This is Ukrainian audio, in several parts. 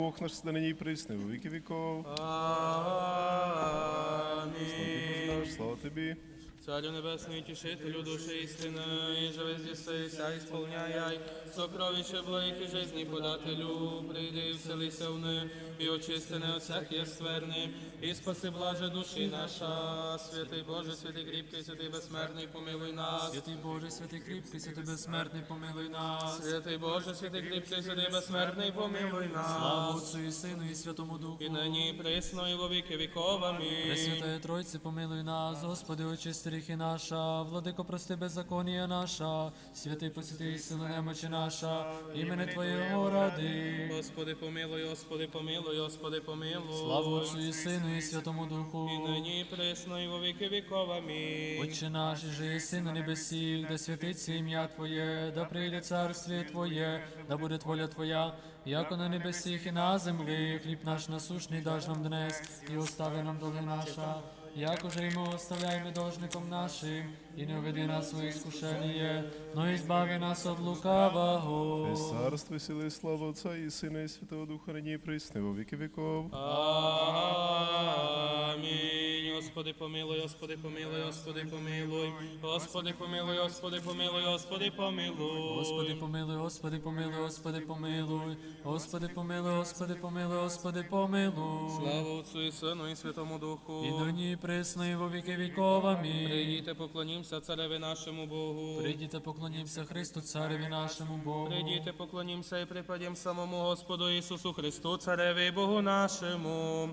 Бог наш на ній присне у віки віков. Амінь. Слава тобі. Царю небесний, тішителю душі істини, і же везде ся ісполняй, сокровище і жизни подателю, прийди і вселися в них, і очисти не от всяких скверни, і спаси блаже душі наша, святий Боже, святий кріпкий, святий безсмертний, помилуй нас. Святий Боже, святий кріпкий, святий безсмертний, помилуй нас. Святий Боже, святий кріпкий, святий безсмертний, помилуй Слава нас. Отцю і Сину і Святому Духу. І нині і присно, і во віки віков. Амінь. Тройці, помилуй нас, Господи, очисти гріхи наша, владико, прости беззаконія наша, святий посвятий сила немочі наша, імени Твоєго ради. Господи, помилуй, Господи, помилуй, Господи, помилуй. Слава Отцю і Сину і Святому Духу. І нині і присно, і во віки віков. Амінь. Отче наш, же єси на небесі, да святиться ім'я Твоє, да прийде царствіє Твоє, да буде воля Твоя, яко на небесіх і на землі, хліб наш насушний даж нам днес, і остави нам долги наша, як уже і ми оставляємо должником нашим, і не введи нас у іскушення, но і збави нас від лукавого. Ти царство, сили, і слава Отця і Сина і Святого Духа нині присни во віки віков. Амінь. Господи, помилуй, Господи, помилуй, Господи, помилуй. Господи, помилуй, Господи, помилуй, Господи, помилуй. Господи помилуй, Господи помилуй, Господи помилуй, Господи помилуй, Господи помилуй, Господи помилуй. Слава Отцю і Сину і Святому Духу. І нині і присно, і во віки віков. Амінь. Прийдіте, поклонімся цареві нашому Богу. Прийдіте, поклонімся Христу, цареві нашому Богу. Прийдіте, поклонімся і припадім самому Господу Ісусу Христу, цареві Богу нашому.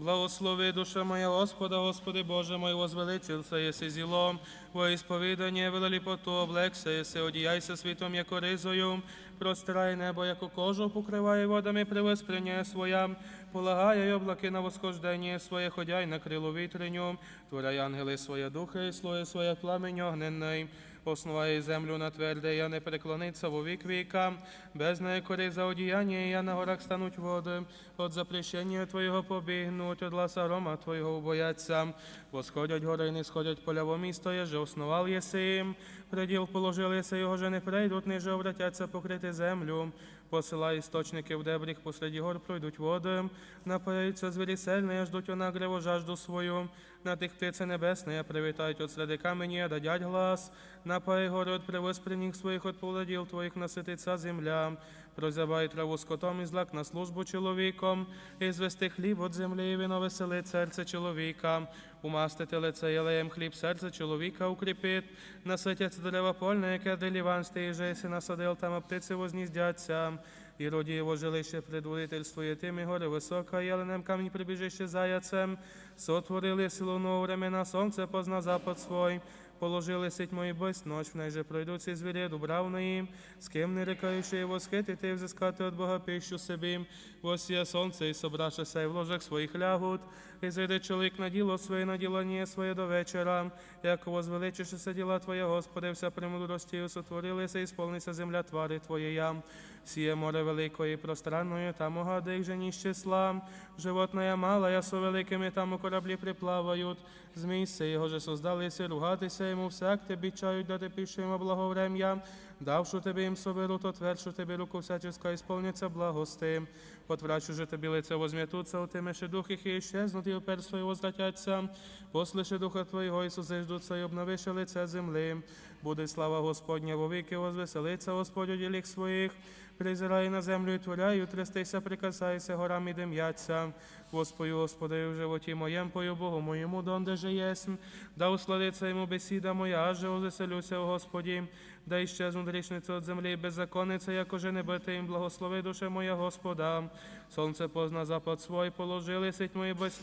Благослови душа моя Господа, Господи Боже мой, возвеличился, єси зілом, во ісповідання велеліпоту облекся єси, одіяйся світом, яко ризою, простирай небо, яко кожу, покривай водами привеспрення своя, полагай облаки на восхождення своє, ходяй на крилу вітреню, творяй ангели своє духи, і слоє своє пламень огненний. Основає землю на тверде, я не преклониться во вік віка, без неї кори за одіяння, я на горах стануть води, от запрещення Твоєго побігнуть, от ласа рома Твоєго убояться. Восходять гори і не сходять поля во місто, є же основав єси, приділ положили його же не прийдуть, ниже обратяться покрити землю. Істочники в дебріх, посеред гор пройдуть води, напаються звірі сильні, ждуть вона онагрево жажду свою. На тих птиці небесне, привітають от середи камені, дадять глас. Напай гори от привосприніх своїх от повладіл твоїх насититься земля. Прозябай траву скотом і злак на службу чоловіком, і звести хліб от землі, і вино веселить серце чоловіка. Умастити лице єлеєм хліб серце чоловіка укріпить, наситяться дерева польне, яке деліван стиже, си насадил, там птиці возніздяться. І роді його жилище предводительствує тим, і горе висока, яленем камінь прибіжище заяцем. Сотворили силу нового времена, сонце позна запад свой. Положили сить мої бось ночь, в неї же пройдуть ці звірі дубравної, з ким не рекаючи і восхитити, і взискати від Бога пищу собі. Восія сонце і собрашися, і в ложах своїх лягут, і зайде чоловік на діло своє, на ділання своє до вечора. Як возвеличишися діла Твоє, Господи, вся премудростію сотворилися, і сповниться земля твари Твоєя. Сіє море великої пространної, там угади їх же з числа. Животная мала, я со великими там у кораблі приплавають. Змій се його же создалися, ругатися йому всяк тебе чають, дати пішу йому благоврем'я. Давшу тебе їм соберу, то тверджу тебе руку всяческа, ісполняться благости. Отврачу же тобі лице возм'ятуться, утимеше дух їх і іщезнуть, і опер свої возвратяться. Послиши духа Твоєго, Ісусе, ждуться, і обновише лице земли. Буде слава Господня вовіки, возвеселиться Господь у діліх своїх. Призирай на землю і творяю, трястися, прикасайся, горам і дим'яться. Господи, Господи, в животі моєм, пою Богу моєму, донде же єсмь. Да усладиться йому бесіда моя, аже озеселюся, о Господі. Да іщезнуть грішниці від землі, беззаконниця, як уже не бити їм, благослови душе моя Господа. Сонце позна запад свой, положили сить мої без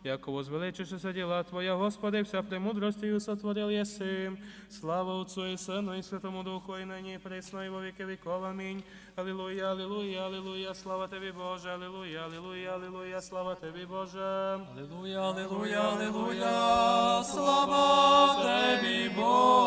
нощ, як возвеличишися діла Твоя, Господи, вся премудростю сотворил єси. Слава Отцу і Сину і Святому Духу, і нині, і присно, і во віки віков. Амінь. Алілуя, алілуя, алілуя, слава Тобі, Боже, алілуя, алілуя, алілуя, слава Тобі, Боже. Аллилуйя, аллилуйя, аллилуйя, слава Тобі, Боже.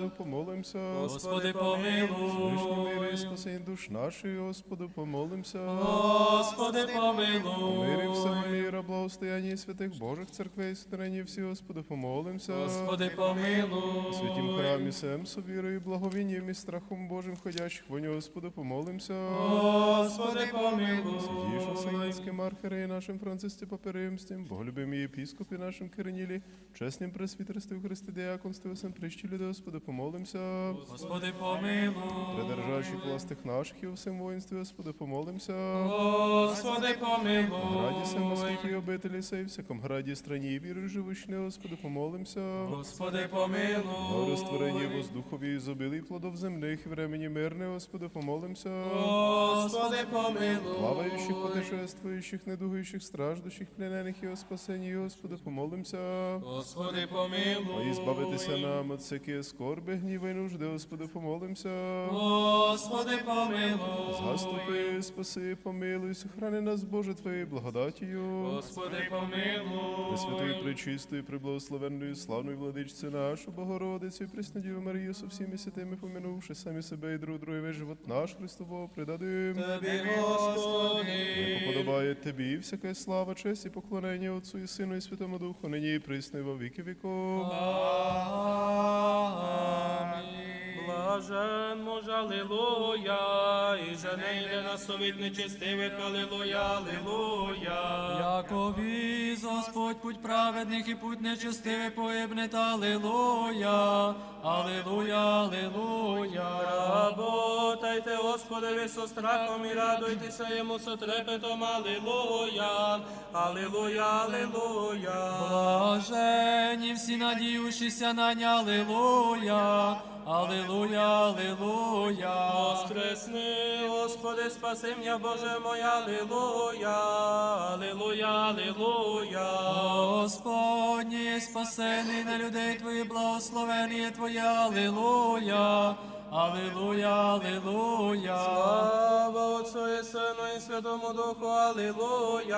Господи, помолимся. Господи, Вишні мири помилуй. спасінь душ нашої, Господу, помолимся. Господи, Мирі помилуй. всього міра, благостояння святих Божих церквей, сутерені всі, Господу, помолимся. Господи, помилуй. Святім храмі сем совірою, і благовінням і страхом Божим ходящих во нього, Господу, помолимся. Господи, Святіше помилуй. Вселенським архиереї нашим Францисті Паперимстім, боголюбимі єпіскопі нашим Киринілі, чеснім пресвітерстві в Христі Діаконстві, всем прищі люди, Господи, помолимся. Господи, помилуй. Придержащих властих наших і у всім воїнстві, Господи, помолимся. Господи, Граді сем на помилуй. обителі сей, всяком граді страні і віри живучне, Господи, помолимся. Господи, Благо створені воздухові і зобилий плодов земних времені мирне, Господи, помолимся. Господи, помилуй. Плаваючих, путешествуючих, недугуючих, страждущих, пленених і о спасенні, Господи, помолимся. Господи, помилуй. і збавитися нам от всякі скорби, гніви, й нужди, Господи, помолимся. Господи, помилуй. Заступи, спаси, помилуй, сохрани нас, Боже, Твоєю благодатію. Господи, помилуй. Пресвятою, пречистою, приблагословенною, славною владичцю нашу, Богородицю Преснодіву Марію, со всіми святими помянувши самі себе і друг друге весь живот наш Христового предадуєм. Тобі, Господи. Подобає тобі всяка слава, честь і поклонення Отцу і Сину і Святому Духу, нині і присно і во віки віков. Амінь. Блажен може, алилуя, і жене йде на совіт нечестивих, алилуя, алилуя. Якові Господь путь праведних і путь нечестивий погибне, алилуя, алилуя, Аллилуйя. Работайте, Господи, со страхом і радуйтеся йому со трепетом, алілуя, алілуя, алілуя. Блажені всі надіючися на нього, Аллилуйя, Аллилуйя, Аллилуйя. Воскресни, Господи, спаси мене, Боже мой, алілуя, алілуя, алілуя. Господнє спасений на людей Твої, благословення Твоє, Аллилуйя, Аллилуйя, Аллилуйя. Слава Отцу і Сину і Святому Духу, Аллилуйя,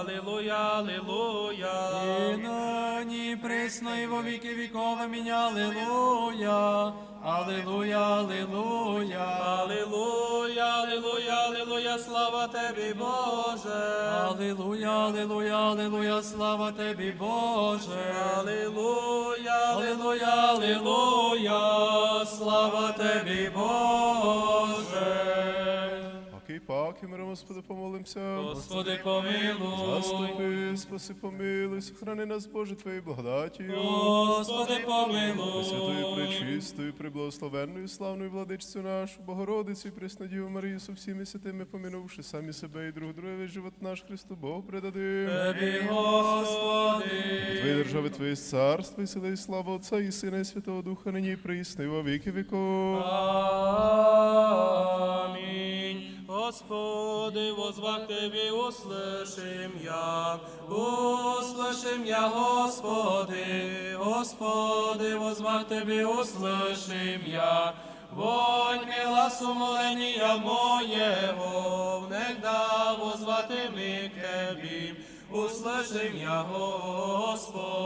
Аллилуйя, Аллилуйя. І нині присно і во віки віков, амінь, Аллилуйя, Аллилуйя, Аллилуйя. Аллилуйя, Аллилуйя, Аллилуйя, слава тебе, Боже. Аллилуйя, Аллилуйя, Аллилуйя, слава Тобі, Боже. Аллилуйя, Аллилуйя, Аллилуйя, слава Тобі, Боже. Паки, Господи, помолимся. Господи, помилуй. Заступи, спаси, помилуй, сохрани нас, Боже, Твоєю благодатію. Господи, помилуй. Святою, пречистою, приблагословенною, славною владичцю нашу, Богородицю і Преснодіву Марію, со всіми святими помінувши самі себе і друг друге весь живот наш Христу Богу предадим. Тобі, Господи. Твої держави, Твоє царство і сила і слава Отця і Сина і Святого Духа, нині і во віки віков. Амінь. Господи, возвах Тебе, услышим я, услышим я, Господи, Господи, возвах Тебе, услышим я. Вонь гласу моления моего, внегда возвати ми к Тебе, услышим я, Господи.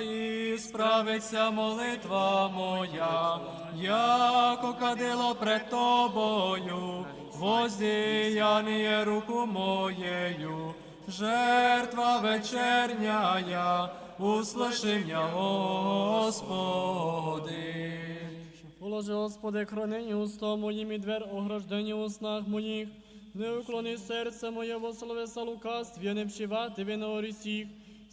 І справиться молитва моя, яко кадило пред тобою, воздіяние руку моєю, жертва вечерняя, услыши меня, Господи. Положи, Господи, хранені уста моїм і двер ограждені у снах моїх. Не уклони серце моє во словеса лукавстві, не вшивати вино орісіх.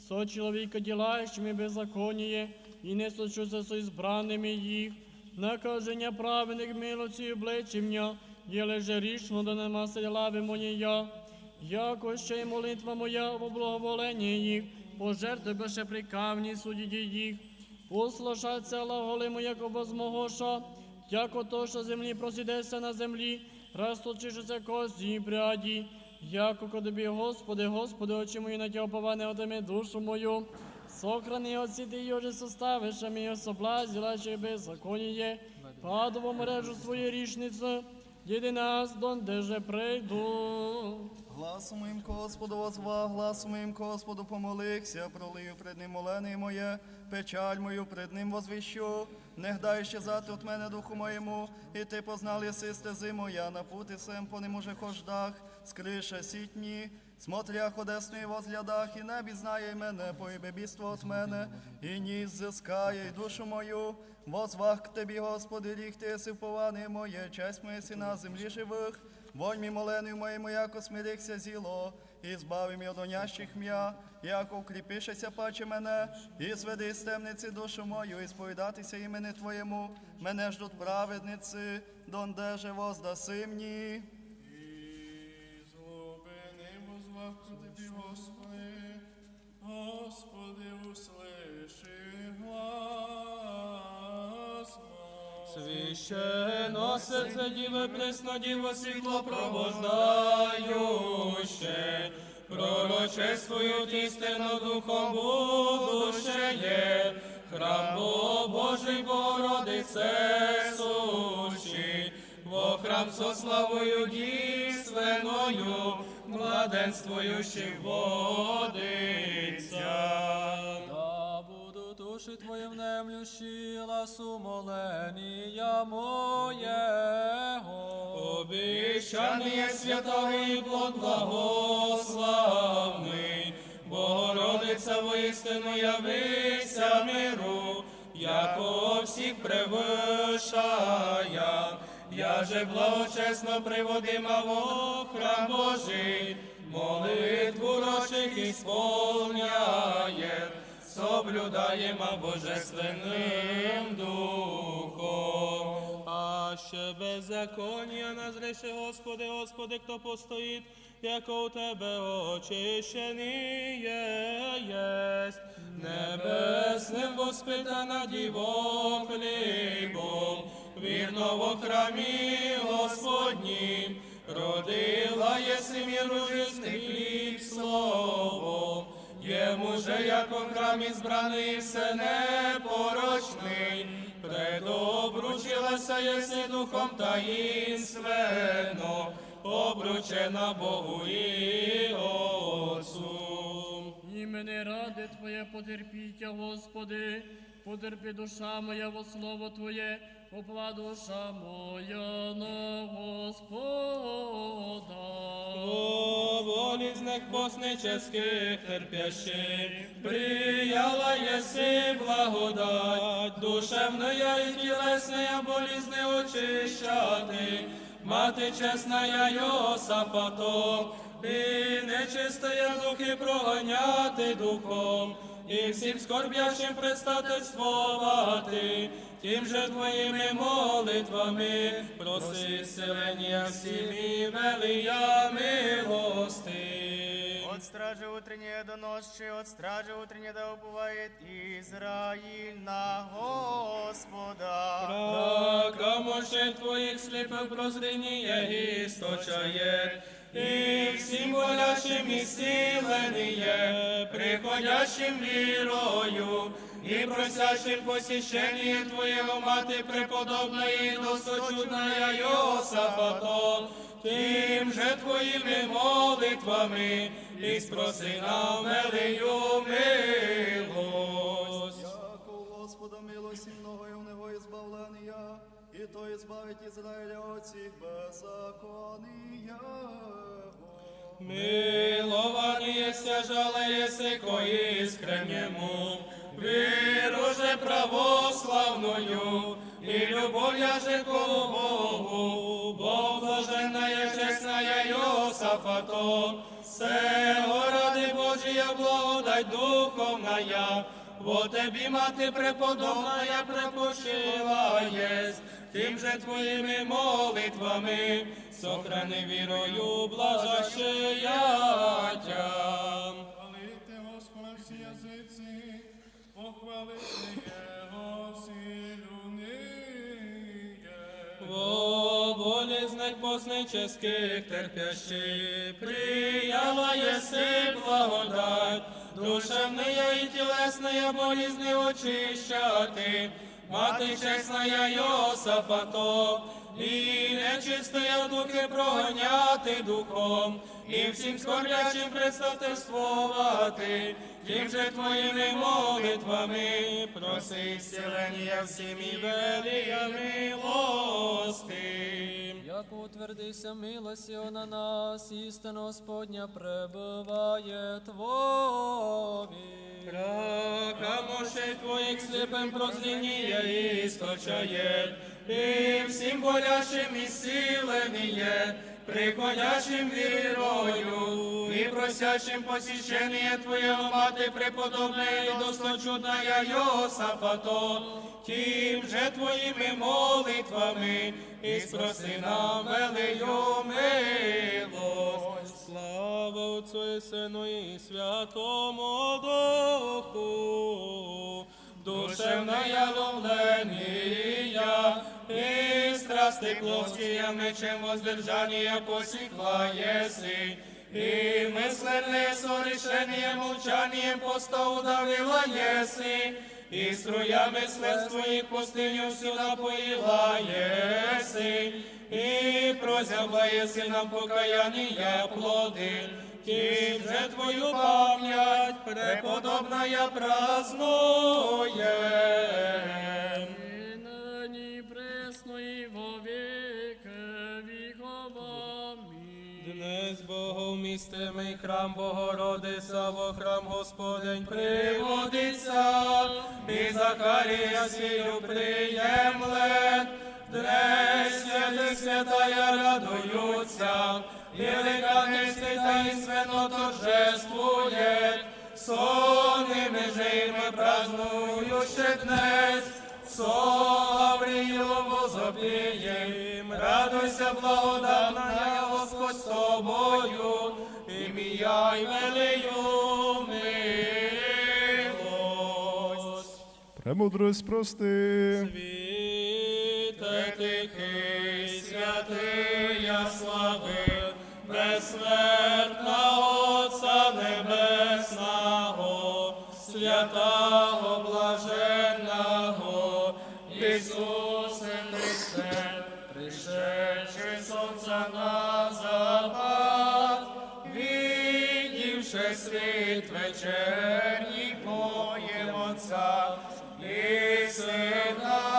Со чоловіка ділаючими беззаконіє, і не сочуся со ізбраними їх. Накаження праведних милості обличі мня, єле же рішно да нема лави моєя. Яко ще й молитва моя во благоволенні їх, пожертви беше прикавні судді їх. Услышаться глаголи му, як возмогоша, яко то, що землі просідеться на землі, розточишися кості і пряді, яко кодобі, Господи, Господи, очі мої на тя оповане отиме душу мою. Сохрани оці ти йоже составиш, а мій соблазіла, що й беззаконіє, падову мережу свою річницю, єди нас, донде же прийду. Гласом моїм Господу возва, гласом моїм Господу помолився, пролию пред ним молене моє, печаль мою пред ним возвіщу. Не гдай щезати от мене духу моєму, і ти познал єси стези моя, на пути сем по ним уже хождах, скрише сітні, смотрях одесної возглядах, і небі знає мене, поїбебіство от мене, і ніс зискає, і душу мою, возвах к тобі, Господи, ріг ти єси моє, честь моя сі на землі живих, вонь мій моленою моєму, яко смирихся зіло, і збави мій од онящих м'я, яко укріпишеся паче мене, і зведи з темниці душу мою, і сповідатися імені Твоєму, мене ждуть праведниці, дондеже воздаси мені. Про тобі, Господи, Господи, услиши глас серце Діви, пресно Діво, світло провождаюче, пророчествують істину духом будущее, храм Бо- Божий Богородице сущий, во храм со славою дійственною, младенствуючи водиться. Да буду душі твої внемлющі, ласу моления моєго. Обіщаний є святий плод благославний, Богородиця воістину явися миру, яко всіх превишая, я же благочесно приводима во храм Божий, молитву рочих ісполняє, соблюдаємо божественним духом. А ще беззаконня нас Господи, Господи, хто постоїть, яко у Тебе очищений єсть. Небесним воспитана діво хлібом, вірно во храмі Господнім, родила єси міру жизни хліб словом. Йому же, як у храмі збраний, все непорочний, предобручилася єси духом таїнственно, обручена Богу і Отцу. Імени ради Твоє потерпіття, Господи, потерпи душа моя во слово Твоє, попла душа моя на Господа. О, болезнях постнических терпящих, прияла еси благодать, душевная и телесная болезни очищати, мати чесна Йосафато, і нечистые духи проганяти духом, і всім скорбящим предстательствувати, тим же твоїми молитвами, проси селення всім і велия милости. Стражи утреннее до ночи, от стражи утреннее да убывает Израиль на Господа. Рака мощей твоїх сліпих прозріння істочає, і всім болящим і сіленіє, приходящим вірою, і просящим посіщення Твоєго мати преподобної досточудная Йосафато, тим же Твоїми молитвами, і спроси нам велию милость. Яко Господа милості многое в него избавлення, і то избавить Ізраїля от всіх беззаконія. Милований єся, жалеєся ко іскреннєму, віру же православною, і любов я же ко Богу, Бог блаженна є чесна я Йосафато, сего ради Божія благодать духовна я, во тебе мати преподобна я препочила єсть, тим же твоїми молитвами, сохрани вірою блажащеятям. Хвалите Господа всі язиці, похвалите Його всі. Во болезнях постнических терпящих, прияла еси благодать, душевная и телесная болезни очищати, мати чесна Йосафато, і нечистая духи прогоняти духом, і всім скорбячим представтествувати, тим же твоїми молитвами, проси зцілення всім і велія милости. Як утвердися милості на нас, істина Господня пребуває Твові. Рака мошей твоїх сліпим прозріння істочає, і всім болящим і сіленіє, приходящим вірою, і просящим посіщення Твоєго мати преподобної і досточудная Йосафато, тим же Твоїми молитвами, і спроси нам велию милость. Слава Отцу і Сину і Святому Духу, душевная ловления и страсти плотские мечем воздержания посекла еси, и мысленные сорешения молчанием поста удавила еси, и струями слез твоих пустыню всю напоила еси, и прозябла еси нам покаяние плоды, Тим же твою пам'ять преподобная празднує. І Днес Богомістимий храм Богородиця, во храм Господень приводиться, і Захарія свію приємлет, Днес святих святая радуються, і великани свята і свято торжествує, сонними же і ми днес, со Гавриїлом возопієм, радуйся, благодатна Господь з тобою, ім'я й велию милость. Премудрость прости. Світе тихий, святия слави, безсмертна Отця Небесного, святого блаженного, Ісусе Христе, пришедши вечерній поєм Отця і Сина,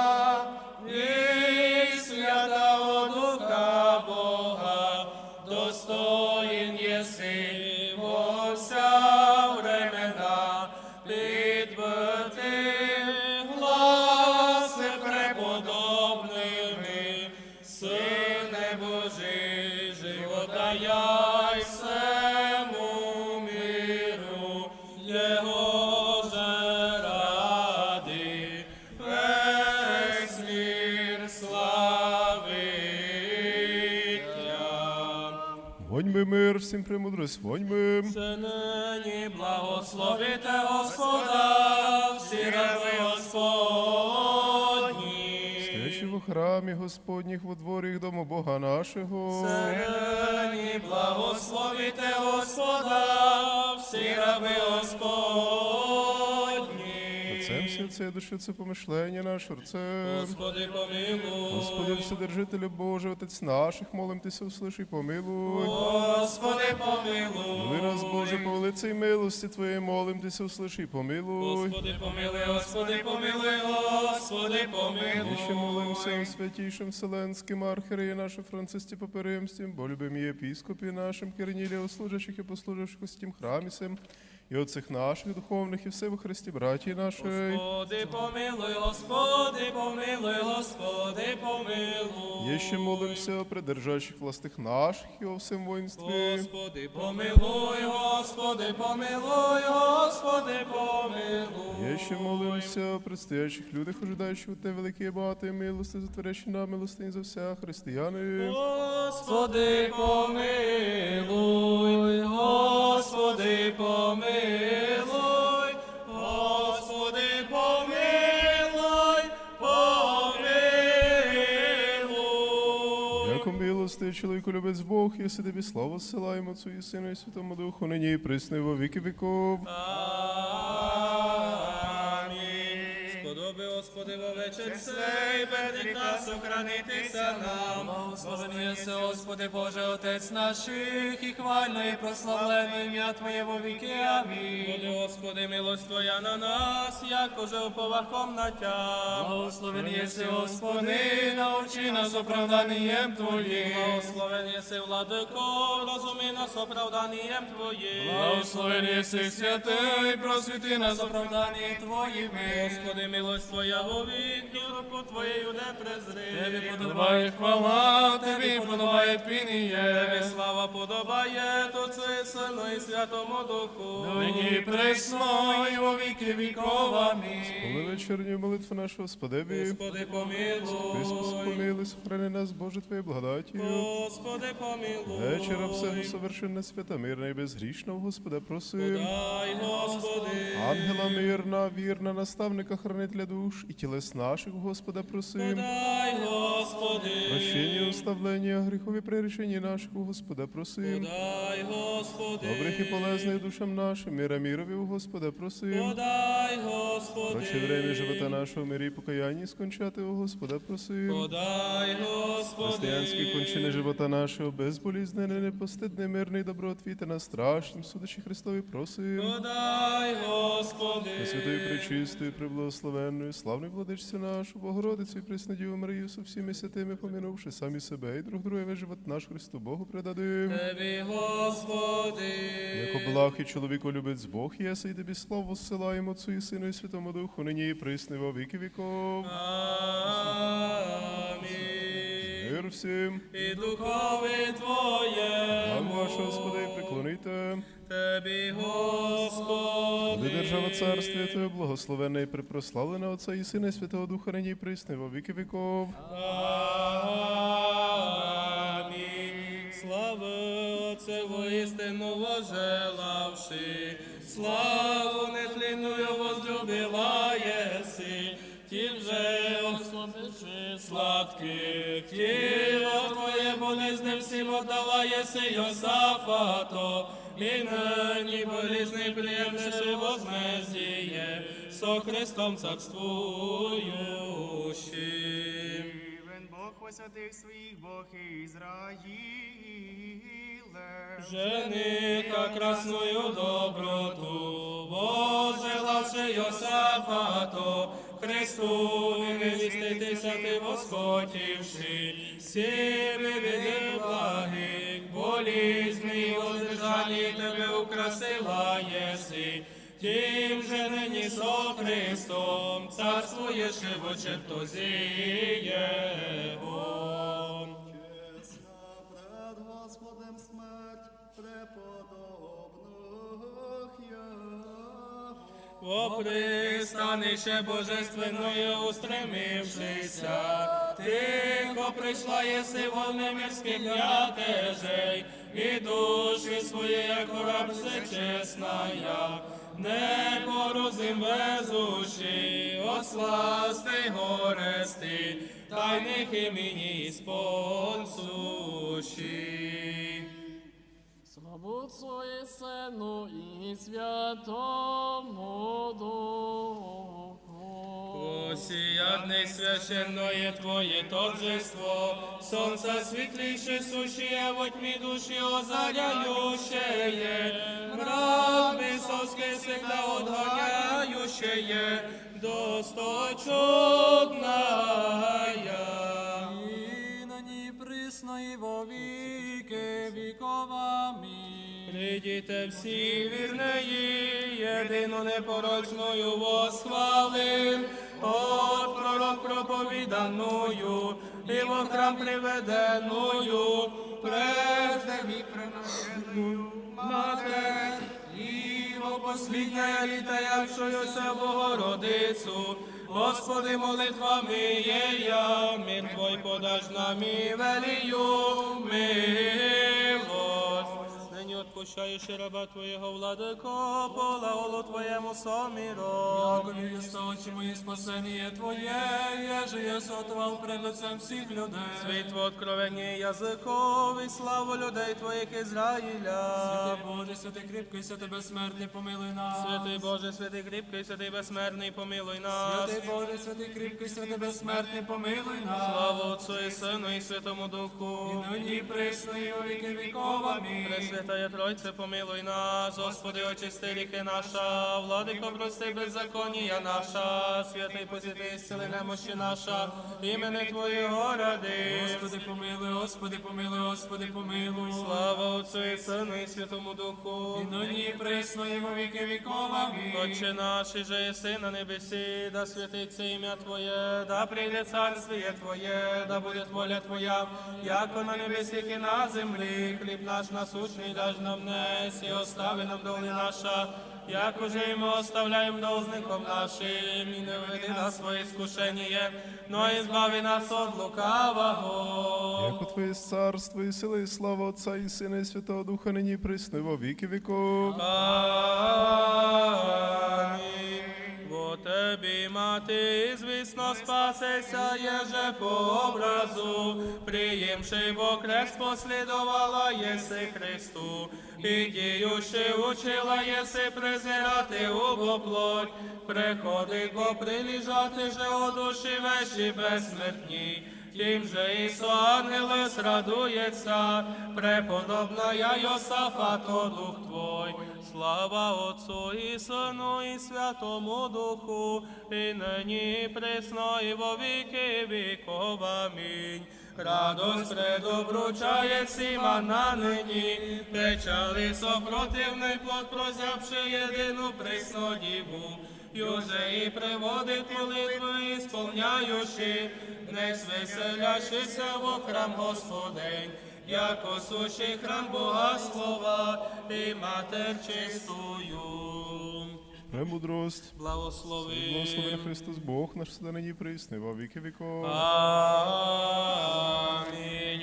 премудрость, воньми. Це нині благословите Господа, всі раби Господні. Стечі в храмі Господніх во дворі дому Бога нашого. Це нині благословите Господа, всі раби Господні. Серце, душі, це помишлення наше, Отцем. Господи, помилуй. Господи, Вседержителю Боже, Отець наших, молимтеся, услыши, помилуй. Господи, помилуй. Мили нас, Боже, по велицей милості Твоєї, молимтеся, услыши, помилуй. Господи, помилуй, Господи, помилуй, Господи, помилуй. І ще молимося у святійшим Вселенським архіреї нашим Францисті Паперимстім, бо любимі єпіскопі нашим Кирнілі, служащих і послуживших у стім храмі сим, і оцих наших духовних, і все во Христі, браті наші. Господи, помилуй, Господи, помилуй, Господи, помилуй. Є ще молимося о придержащих властих наших і о всім воїнстві. Господи, помилуй, Господи, помилуй, Господи, помилуй. Є ще молимося о предстоящих людях, ожидаючих у те великі і багаті милости, затворящі нам милостині за вся християни. Господи, помилуй, Господи, помилуй, чоловіку любець Бог, єси тобі славу зсилаємо Отцу і Сину і Святому Духу, нині і присно і во віки віков. Сподоби, Господи, во вечір через цей бедріка сохранитися нам. Благословен єси, Господи Боже, Отець наших, і хвально і прославлене ім'я Твоє во віки. Амінь. Господи, милость Твоя на нас, як уже уповахом на тя. Благословен єси, Господи, научи нас оправданням Твоїм. Благословен єси, владико, розуми нас оправданням Твоїм. Благословен єси, святий, просвіти нас оправданням Твоїми. Господи, милость Твоя вовік, і руку Твоєю не презри. подобає хвала, Тобі подобає пініє. слава подобає Отцю і Сину і Святому Духу. Нині пресно і во віки віков. Амінь. Коли вечірню молитву нашу Господеві, Господи, Христос помилуй. помилуй, сохрани нас, Боже Твоєю благодатію. Господи, помилуй. Вечора всього совершенна свята, мирна і безгрішна, в Господа просим. Дай, Господи. Ангела мирна, вірна, наставника, хранителя душ і тілес наших, Господа просим. Дай, Господи. Прощення, уставлення, гріхові наших, у Господа просим. Дай, Господи. Добрих і полезних душам нашим, мира мірові, у Господа просим. Подай, Господи. Проче время живота нашого мирі і покаянні скончати, у Господа просим. Подай, Господи. Християнські кончини живота нашого, безболізнене, непостидне, мирне і доброотвіте на страшнім судачі Христові просим. Подай, Господи. Пресвятою, пречистою, преблагословенною, славною владичцю нашу, Богородицю і Преснодіву Марію, со всіми святими помінувши самі себе і друг друге живот наш Христу Богу предадим. Тебі, Господи. Яко благ і чоловіко любець Бог єси, і тобі славу зсилаємо Отцу і Сину і Святому Духу, нині і присни во віки віков. Амінь. Мир всім. І духові Твоє. Нам Господи, приклоните. Тебі, Господи. Держава царствія Твоє благословенне і припрославлене Отця і Сина і Святого Духа, нині і присни во віки віков. Амінь. Слава Отце воістину возжелавши, славу нетлінною возлюбила єси, тим же Славиши, сладких тіло Твоє болезне всім отдала єси Йосафато, і нині болізний приємнеше возмездіє, со Христом царствуючим. Посвятих своїх Бог Ізраїле. Жениха красною доброту, возжелавши Йосафато, Христу не віститися ти восхотівши, сіми види благих, болізний, воздержані тебе украсила єси, тим же нині со Христом, царствуєш і в очертозі О пристанище божественною устремившися, тихо прийшла єси вольне мирських м'ятежей, і душі свої, як раб чесна я, не порозим везучи, осласти горести, тайних імені спонсуші. Славу Отцу і Сину і Святому Духу. Осіядне священное Твоє торжество, сонце світліше сушіє, тьмі душі озаряющее, мрак бісовський всегда отгоняющее, досточудная. І на ній присно і. Прийдіте всі вірнеї, єдину непорочною восхвалим, от пророк проповіданою, і во храм приведеною, прежде приношеною, матер, і во послідня літа, якшоюся Богородицю, Господи, молитвами є я, мир Твой подаж нам і велію милость. Нині отпусти отпущаєш раба Твоєго, владико, полаголу Твоєму соміро. Якові єста очі мої спасення Твоє, єже я сотував пред лицем всіх людей. Світло откровення язикові, славу людей Твоїх Ізраїля. Святий Боже, святий кріпкий, святий безсмертний, помилуй нас. Святий Боже, святий кріпкий, святий безсмертний, помилуй нас. Святий Боже, святий кріпкий, святий безсмертний, помилуй нас. Слава Отцу і Сину і Святому Духу. І нині і у віки віков. Амінь. Пресвятая Тройце, помилуй нас, Господи, очисти ріки наша, владико, прости беззаконія наша, святий посвяти, сили немощі наша, імени Твоєго ради. Господи, помилуй, Господи, помилуй, Господи, помилуй. Слава Отцу і Сину і Святому Духу. І нині і присно, і у віки віков. Амінь. Отче наш, і же єси на небесі, да святиться ім'я Твоє, да прийде царствіє Твоє, да буде воля Твоя, яко на небесі, і на землі. Хліб наш насущний даж нам днес, і остави нам доли наша, як уже і ми оставляємо должником нашим, і не веди нас своє скушення, но і збави нас від лукавого. Яко Твоє царство і сила, і слава Отця і Сина, і Святого Духа, нині присни во віки віков. Амінь. Бо Тебі, мати, звісно, спасися, єже по образу, приємши бо крест послідувала єси Христу, і діючи учила єси презирати у плоть, приходить бо приліжати же у душі вещі безсмертні. Тим же і со ангели зрадується, преподобна я Йосафато дух Твой. Слава Отцу і Сину і Святому Духу, і нині і і во віки віков. Амінь. Радость предобручає всіма на нині, печали сопротивний плод, прозявши єдину присно діву. Юже і приводить молитви, ісполняючи, не свеселящися во храм Господень, як осущий храм Бога слова і матер чистую. Премудрость. Благослови. Благословен Христос Бог наш нині і присно, во віки віков. Амінь.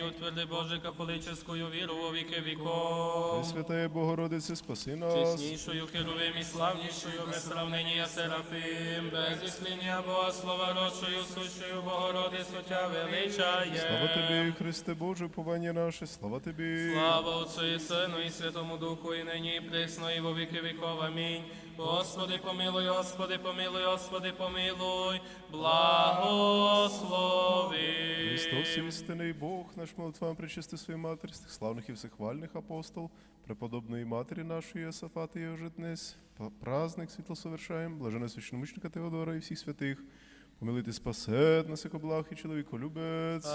Утверди Боже католическую віру во віки віков. Святая Богородице, спаси нас. Чеснішою херовим і славнішою, без сравнення Серафим, без ісління Бога слова родшою, сущою Богородицю Тя величає. Слава Тобі, Христе Боже, повання наше, слава Тобі. Слава Отцу і Сину і Святому Духу, і нині, і присно, і во віки віков. Амінь. Господи, помилуй, Господи, помилуй, Господи, помилуй, благослови. Христос, істинний Бог, наш молитвам причисти своїй матері, славних і всехвальних апостол, преподобної матері нашої Йосафати і уже праздник світло совершаєм, блажене священомучника Теодора і всіх святих, помилити спасет нас, як облах і чоловіко любець.